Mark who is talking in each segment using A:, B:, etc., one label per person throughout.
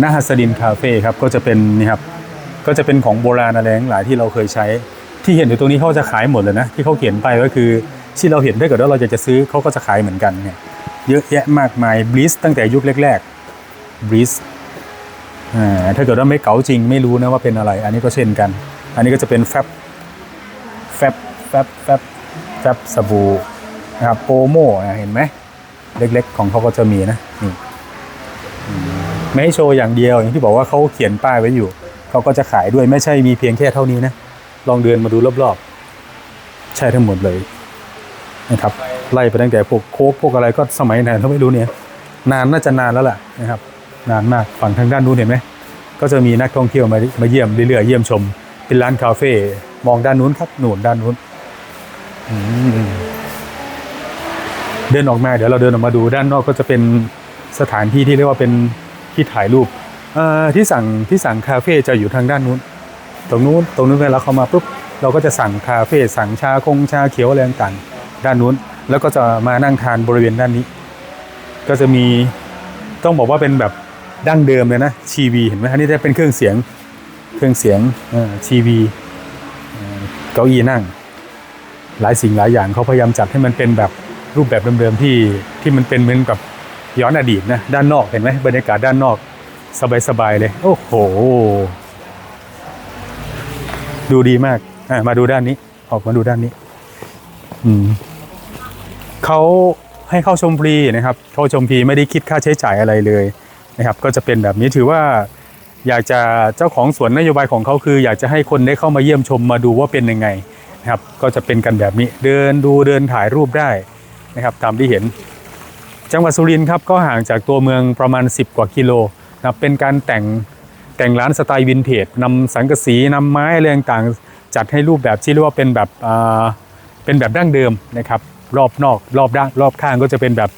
A: น้าฮัสดินคาเฟ่ครับก็จะเป็นนี่ครับก็จะเป็นของโบราณอะไรทั้งหลายที่เราเคยใช้ ที่เห็นอยู่ตรงนี้เขาจะขายหมดเลยนะ ที่เขาเขียนไปก็คือที่เราเห็นถ้าเกิดว่าเราอยากจะซื้อเขาก็จะขายเหมือนกันเนี่ยเยอะแยะมากมายบลิสตั้งแต่ยุคแรกๆบลิสถ้าเกิดว่าไม่เก๋าจริงไม่รู้นะว่าเป็นอะไร อันนี้ก็เช่นกัน อันนี้ก็จะเป็นแฟบแฟบแฟบแฟบแฟบสบู่นะครับโอโม่เห็นไหมเล็กๆ ของเขาก็จะมีนะ ไม่ให้โชว์อย่างเดียวอย่างที่บอกว่าเขาเขียนป้ายไว้อยู่เขาก็จะขายด้วยไม่ใช่มีเพียงแค่เท่านี้นะลองเดินมาดูรอบๆ ใช่ทั้งหมดเลยนะครับไล่ไปตั้งแต่พวกโค้กพวกอะไรก็สมัยไหนเราไม่รู้เนี่ย นานน่าจะนานแล้วล่ะนะครับ นานมากฝั่งทางด้านนู้นเห็นไหมก็จะมีนักท่องเที่ยวมามาเยี่ยมเรื่อยๆเยี่ยมชม เป็นร้านคาเฟ่มองด้านนู้นครับหนุนด้านนู้นเดินออกมาเดี๋ยวเราเดินออกมาดูด้านนอกก็จะเป็นสถานที่ที่เรียกว่าเป็น ที่ถ่ายรูปที่สั่งที่สั่งคาเฟ่จะอยู่ทางด้านนู้น ตรงนู้นตรงนู้นเวลาเข้ามาปุ๊บเราก็จะสั่งคาเฟ่สั่งชาคงชาเขียวอะไรต่างด้านนู้น แล้วก็จะมานั่งทานบริเวณด้านนี้ ก็จะมีต้องบอกว่าเป็นแบบดั้งเดิมเลยนะชีวีเห็นไหมอันนี้จะเป็นเครื่องเสียงเครื่องเสียงชีวีเก้าอี้นั่ง หลายสิ่งหลายอย่างเขาพยายามจัดให้มันเป็นแบบรูปแบบเดิมๆที่ที่มันเป็นเหมือนกับ ย้อนอดีตนะด้านนอกเห็นไหมบรรยากาศด้านนอกสบายๆเลย โอ้โห ดูดีมากอะมาดูด้านนี้ ออกมาดูด้านนี้ อืมเขาให้เข้าชมฟรีนะครับ เข้าชมฟรีไม่ได้คิดค่าใช้จ่ายอะไรเลยนะครับ ก็จะเป็นแบบนี้ถือว่า อยากจะเจ้าของสวนนโยบายของเขาคือ อยากจะให้คนได้เข้ามาเยี่ยมชมมาดูว่าเป็นยังไงนะครับ ก็จะเป็นกันแบบนี้ เดินดูเดินถ่ายรูปได้นะครับ ตามที่เห็น จังหวัดสุรินทร์ครับก็ห่างจากตัวเมืองประมาณ 10 กว่ากิโลนะเป็นการแต่งแต่งร้านสไตล์วินเทจนำสังกะสีนำไม้อะไรต่างๆ จัดให้รูปแบบที่เรียกว่าเป็นแบบอ่าเป็นแบบดั้งเดิมนะครับรอบนอกรอบด้านรอบข้างก็จะเป็นแบบ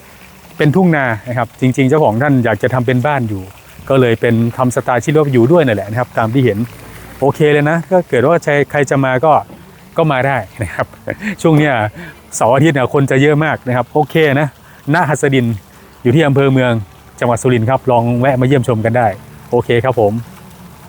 A: เป็นทุ่งนานะครับ จริง ๆ เจ้าของท่านอยากจะทำเป็นบ้านอยู่ ก็เลยเป็นทำสไตล์ที่เรียกว่าอยู่ด้วยนั่นแหละนะครับ ตามที่เห็นโอเคเลยนะก็เกิดว่าใครใครจะมาก็ก็มาได้นะครับ ช่วงเนี้ยเสาร์อาทิตย์เนี่ยคนจะเยอะมากนะครับ โอเคนะ หน้าหัสดิน อยู่ที่อำเภอเมืองจังหวัดสุรินทร์ครับ ลองแวะมาเยี่ยมชมกันได้ โอเคครับผม